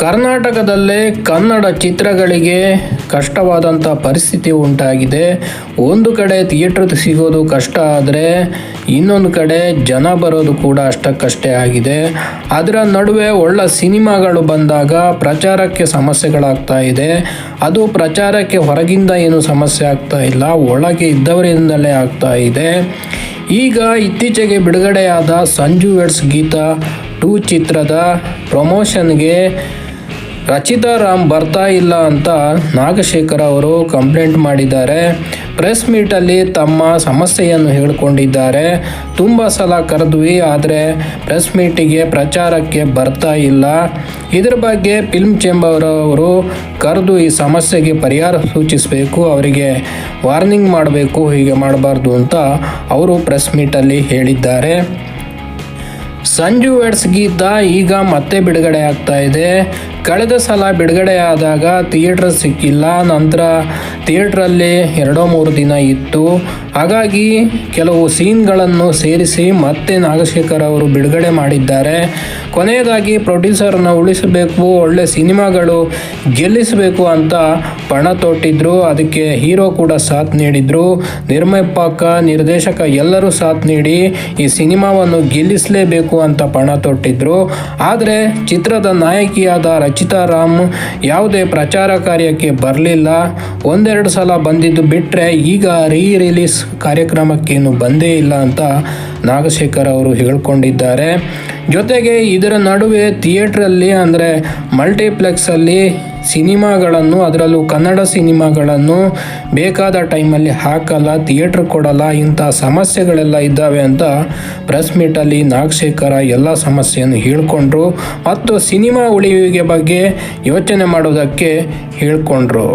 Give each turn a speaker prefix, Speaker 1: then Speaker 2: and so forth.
Speaker 1: ಕರ್ನಾಟಕದಲ್ಲೇ ಕನ್ನಡ ಚಿತ್ರಗಳಿಗೆ ಕಷ್ಟವಾದಂಥ ಪರಿಸ್ಥಿತಿ ಉಂಟಾಗಿದೆ. ಒಂದು ಕಡೆ ಥಿಯೇಟ್ರ್ ಸಿಗೋದು ಕಷ್ಟ ಆದರೆ ಇನ್ನೊಂದು ಕಡೆ ಜನ ಬರೋದು ಕೂಡ ಅಷ್ಟಕ್ಕಷ್ಟೇ ಆಗಿದೆ. ಅದರ ನಡುವೆ ಒಳ್ಳೆ ಸಿನಿಮಾಗಳು ಬಂದಾಗ ಪ್ರಚಾರಕ್ಕೆ ಸಮಸ್ಯೆಗಳಾಗ್ತಾ ಇದೆ. ಅದು ಪ್ರಚಾರಕ್ಕೆ ಹೊರಗಿಂದ ಏನು ಸಮಸ್ಯೆ ಆಗ್ತಾ ಇಲ್ಲ, ಒಳಗೆ ಇದ್ದವರಿಂದಲೇ ಆಗ್ತಾ ಇದೆ. ಈಗ ಇತ್ತೀಚೆಗೆ ಬಿಡುಗಡೆಯಾದ ಸಂಜು ವೆಡ್ಸ್ ಗೀತಾ ಟೂ ಚಿತ್ರದ ಪ್ರಮೋಷನ್ಗೆ ರಚಿತಾ ರಾಮ್ ಬರ್ತಾ ಇಲ್ಲ ಅಂತ ನಾಗಶೇಖರ್ ಅವರು ಕಂಪ್ಲೇಂಟ್ ಮಾಡಿದ್ದಾರೆ. ಪ್ರೆಸ್ ಮೀಟಲ್ಲಿ ತಮ್ಮ ಸಮಸ್ಯೆಯನ್ನು ಹೇಳಿಕೊಂಡಿದ್ದಾರೆ. ತುಂಬ ಸಲ ಕರೆದ್ವಿ, ಆದರೆ ಪ್ರೆಸ್ ಮೀಟಿಗೆ ಪ್ರಚಾರಕ್ಕೆ ಬರ್ತಾ ಇಲ್ಲ. ಇದರ ಬಗ್ಗೆ ಫಿಲ್ಮ್ ಚೇಂಬರ್ ಅವರು ಕರೆದು ಈ ಸಮಸ್ಯೆಗೆ ಪರಿಹಾರ ಸೂಚಿಸಬೇಕು, ಅವರಿಗೆ ವಾರ್ನಿಂಗ್ ಮಾಡಬೇಕು, ಹೀಗೆ ಮಾಡಬಾರ್ದು ಅಂತ ಅವರು ಪ್ರೆಸ್ ಮೀಟಲ್ಲಿ ಹೇಳಿದ್ದಾರೆ. ಸಂಜು ವೆಡ್ಸ್ ಗೀತ ಈಗ ಮತ್ತೆ ಬಿಡುಗಡೆ ಆಗ್ತಾ ಇದೆ. ಕಳೆದ ಸಲ ಬಿಡುಗಡೆ ಆದಾಗ ಥಿಯೇಟ್ರ್ ಸಿಕ್ಕಿಲ್ಲ, ನಂತರ ಥಿಯೇಟ್ರಲ್ಲಿ ಎರಡೋ ಮೂರು ದಿನ ಇತ್ತು. ಹಾಗಾಗಿ ಕೆಲವು ಸೀನ್ಗಳನ್ನು ಸೇರಿಸಿ ಮತ್ತೆ ನಾಗಶೇಖರ್ ಅವರು ಬಿಡುಗಡೆ ಮಾಡಿದ್ದಾರೆ. ಕೊನೆಯದಾಗಿ ಪ್ರೊಡ್ಯೂಸರ್ನ ಉಳಿಸಬೇಕು, ಒಳ್ಳೆ ಸಿನಿಮಾಗಳು ಗೆಲ್ಲಿಸಬೇಕು ಅಂತ ಪಣ ತೊಟ್ಟಿದ್ರು, ಅದಕ್ಕೆ ಹೀರೋ ಕೂಡ ಸಾಥ್ ನೀಡಿದ್ರು. ನಿರ್ಮಾಪಕ, ನಿರ್ದೇಶಕ ಎಲ್ಲರೂ ಸಾಥ್ ನೀಡಿ ಈ ಸಿನಿಮಾವನ್ನು ಗೆಲ್ಲಿಸಲೇಬೇಕು ಅಂತ ಪಣ ತೊಟ್ಟಿದ್ರು. ಆದರೆ ಚಿತ್ರದ ನಾಯಕಿಯಾದ ರಚಿತಾ ರಾಮ್ ಯಾವುದೇ ಪ್ರಚಾರ ಕಾರ್ಯಕ್ಕೆ ಬರಲಿಲ್ಲ. ಒಂದೆರಡು ಸಲ ಬಂದಿದ್ದು ಬಿಟ್ಟರೆ ಈಗ ರೀ ರಿಲೀಸ್ ಕಾರ್ಯಕ್ರಮಕ್ಕೇನು ಬಂದೇ ಇಲ್ಲ ಅಂತ ನಾಗಶೇಖರ್ ಅವರು ಹೇಳ್ಕೊಂಡಿದ್ದಾರೆ. ಜೊತೆಗೆ ಇದರ ನಡುವೆ ಥಿಯೇಟ್ರಲ್ಲಿ ಅಂದರೆ ಮಲ್ಟಿಪ್ಲೆಕ್ಸಲ್ಲಿ ಸಿನಿಮಾಗಳನ್ನು, ಅದರಲ್ಲೂ ಕನ್ನಡ ಸಿನಿಮಾಗಳನ್ನು ಬೇಕಾದ ಟೈಮಲ್ಲಿ ಹಾಕಲ್ಲ, ಥಿಯೇಟ್ರ್ ಕೊಡಲ್ಲ, ಇಂಥ ಸಮಸ್ಯೆಗಳೆಲ್ಲ ಇದ್ದಾವೆ ಅಂತ ಪ್ರೆಸ್ ಮೀಟಲ್ಲಿ ನಾಗಶೇಖರ ಎಲ್ಲ ಸಮಸ್ಯೆಯನ್ನು ಹೇಳ್ಕೊಂಡ್ರು. ಮತ್ತು ಸಿನಿಮಾ ಉಳಿವಿಗೆ ಬಗ್ಗೆ ಯೋಚನೆ ಮಾಡೋದಕ್ಕೆ ಹೇಳ್ಕೊಂಡ್ರು.